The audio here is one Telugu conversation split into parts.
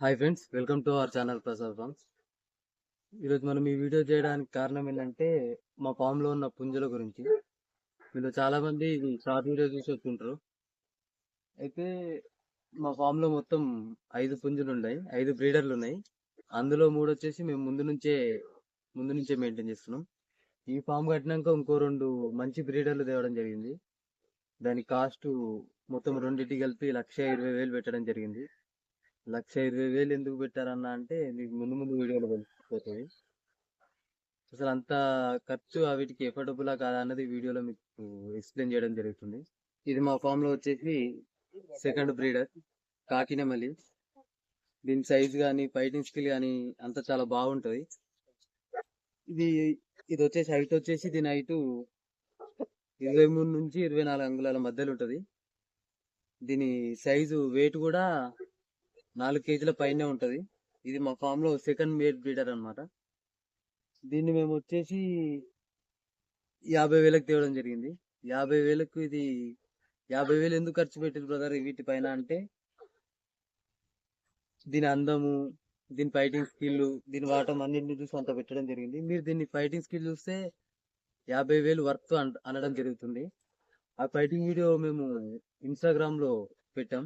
Hi friends welcome to our channel Prasad farms ఈరోజు మనం ఈ వీడియో చేయడానికి కారణం ఏంటంటే మా ఫామ్లో ఉన్న పుంజుల గురించి. మీరు చాలామంది ఇది షార్ట్ వీడియో చూసి వస్తుంటారు. అయితే మా ఫామ్లో మొత్తం ఐదు పుంజులు ఉన్నాయి ఐదు బ్రీడర్లు ఉన్నాయి. అందులో మూడు వచ్చేసి మేము ముందు నుంచే ముందు నుంచే మెయింటైన్ చేస్తున్నాం. ఈ ఫామ్ కట్టినాక ఇంకో రెండు మంచి బ్రీడర్లు తేవడం జరిగింది. దాని కాస్ట్ మొత్తం రెండింటి కలిపి లక్ష ఇరవై వేలు పెట్టడం జరిగింది. లక్ష ఇరవై వేలు ఎందుకు పెట్టారన్న అంటే మీకు ముందు ముందు వీడియోలో తెలిసిపోతుంది అసలు అంత ఖర్చు వీటికి ఎఫర్టబులా కాదా అన్నది వీడియోలో మీకు ఎక్స్ప్లెయిన్ చేయడం జరుగుతుంది. ఇది మా ఫామ్లో వచ్చేసి సెకండ్ బ్రీడర్ కాకినమలి దీని సైజ్ కానీ ఫైటింగ్ స్కిల్ కానీ అంతా చాలా బాగుంటుంది. ఇది ఇది వచ్చేసి హైట్ వచ్చేసి దీని హైట్ ఇరవై మూడు నుంచి ఇరవై నాలుగు అంగుళాల మధ్యలో ఉంటుంది. దీని సైజు వెయిట్ కూడా నాలుగు కేజీల పైనే ఉంటుంది. ఇది మా ఫామ్లో సెకండ్ మేడ్ బ్రీడర్ అన్నమాట. దీన్ని మేము వచ్చేసి యాభై వేలకు తేవడం జరిగింది. యాభై వేలకు ఇది యాభై వేలు ఎందుకు ఖర్చు పెట్టారు బ్రదర్ వీటి పైన అంటే దీని అందము దీని ఫైటింగ్ స్కిల్ దీని వాటం అన్నింటిని చూసి అంత పెట్టడం జరిగింది. మీరు దీన్ని ఫైటింగ్ స్కిల్ చూస్తే యాభై వేలు వర్త్ అనడం జరుగుతుంది. ఆ ఫైటింగ్ వీడియో మేము ఇన్స్టాగ్రామ్లో పెట్టాం.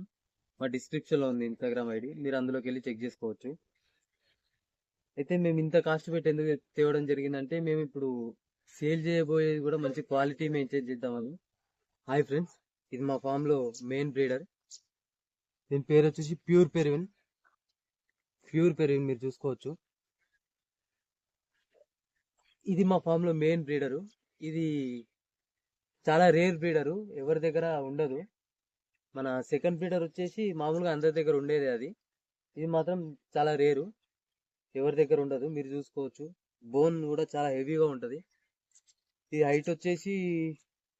మా డిస్క్రిప్షన్లో ఉంది ఇన్స్టాగ్రామ్ ఐడి మీరు అందులోకి వెళ్ళి చెక్ చేసుకోవచ్చు. అయితే మేము ఇంత కాస్ట్ పెట్టి ఎందుకు తేవడం జరిగిందంటే మేము ఇప్పుడు సేల్ చేయబోయేది కూడా మంచి క్వాలిటీ మెయింటైన్ చేద్దామని హాయ్ ఫ్రెండ్స్ ఇది మా ఫామ్లో మెయిన్ బ్రీడర్ దీని పేరు వచ్చేసి ప్యూర్ పెరివిన్ ప్యూర్ పెరివిన్ మీరు చూసుకోవచ్చు. ఇది మా ఫామ్లో మెయిన్ బ్రీడరు ఇది చాలా రేర్ బ్రీడరు ఎవరి దగ్గర ఉండదు. మన సెకండ్ బ్రీడర్ వచ్చేసి మామూలుగా అందరి దగ్గర ఉండేది అది. ఇది మాత్రం చాలా రేరు. ఎవరి దగ్గర ఉండదు మీరు చూసుకోవచ్చు. బోన్ కూడా చాలా హెవీగా ఉంటుంది. ఈ హైట్ వచ్చేసి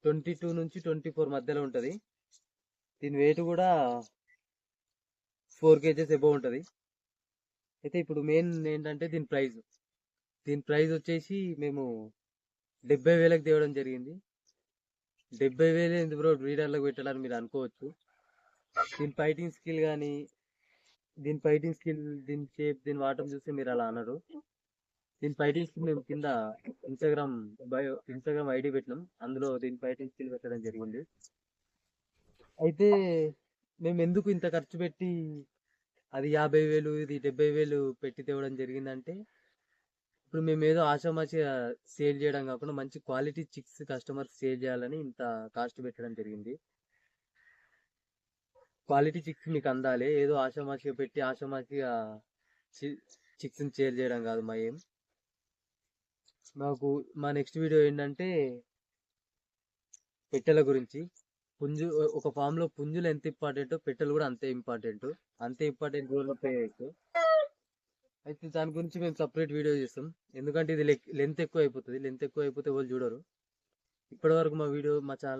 ట్వంటీ టూ నుంచి ట్వంటీ ఫోర్ మధ్యలో ఉంటుంది. దీని వెయిట్ కూడా ఫోర్ కేజెస్ ఎబో ఉంటుంది. అయితే ఇప్పుడు మెయిన్ ఏంటంటే దీని ప్రైస్ దీని ప్రైస్ వచ్చేసి మేము డెబ్బై వేలకు తేవడం జరిగింది. డెబ్బై వేలు ఎందుకు బ్రో? బ్రీడర్లకు పెట్టాలని మీరు అనుకోవచ్చు. దీని ఫైటింగ్ స్కిల్ కానీ దీని ఫైటింగ్ స్కిల్ దీని షేప్ దీని వాటం చూస్తే మీరు అలా అనరు. దీని ఫైటింగ్ స్కిల్ మేము కింద ఇన్స్టాగ్రామ్ బయో ఇన్స్టాగ్రామ్ ఐడి పెట్టినాం. అందులో దీని ఫైటింగ్ స్కిల్ పెట్టడం జరిగింది. అయితే మేము ఎందుకు ఇంత ఖర్చు పెట్టి అది యాభై వేలు ఇది డెబ్బై వేలు పెట్టి తేవడం జరిగిందంటే ఇప్పుడు మేము ఏదో ఆషామాషిగా సేల్ చేయడం కాకుండా మంచి క్వాలిటీ చిక్స్ కస్టమర్ సేల్ చేయాలని ఇంత కాస్ట్ పెట్టడం జరిగింది. క్వాలిటీ చిక్స్ మీకు అందాలి. ఏదో ఆషామాషిగా పెట్టి ఆషామాషిగా చిక్స్ సేల్ చేయడం కాదు మా ఏం. మాకు మా నెక్స్ట్ వీడియో ఏంటంటే పెట్టెల గురించి. పుంజు ఒక ఫామ్లో పుంజులు ఎంత ఇంపార్టెంటో పెట్టెలు కూడా అంతే ఇంపార్టెంట్. అంతే ఇంపార్టెంట్ రోల్ ప్లే అయితే దాని గురించి మేము సపరేట్ వీడియో చేస్తాం. ఎందుకంటే ఇది లెంత్ ఎక్కువ అయిపోతుంది. లెంత్ ఎక్కువ అయిపోతే వాళ్ళు చూడరు. ఇప్పటివరకు మా వీడియో మా ఛానల్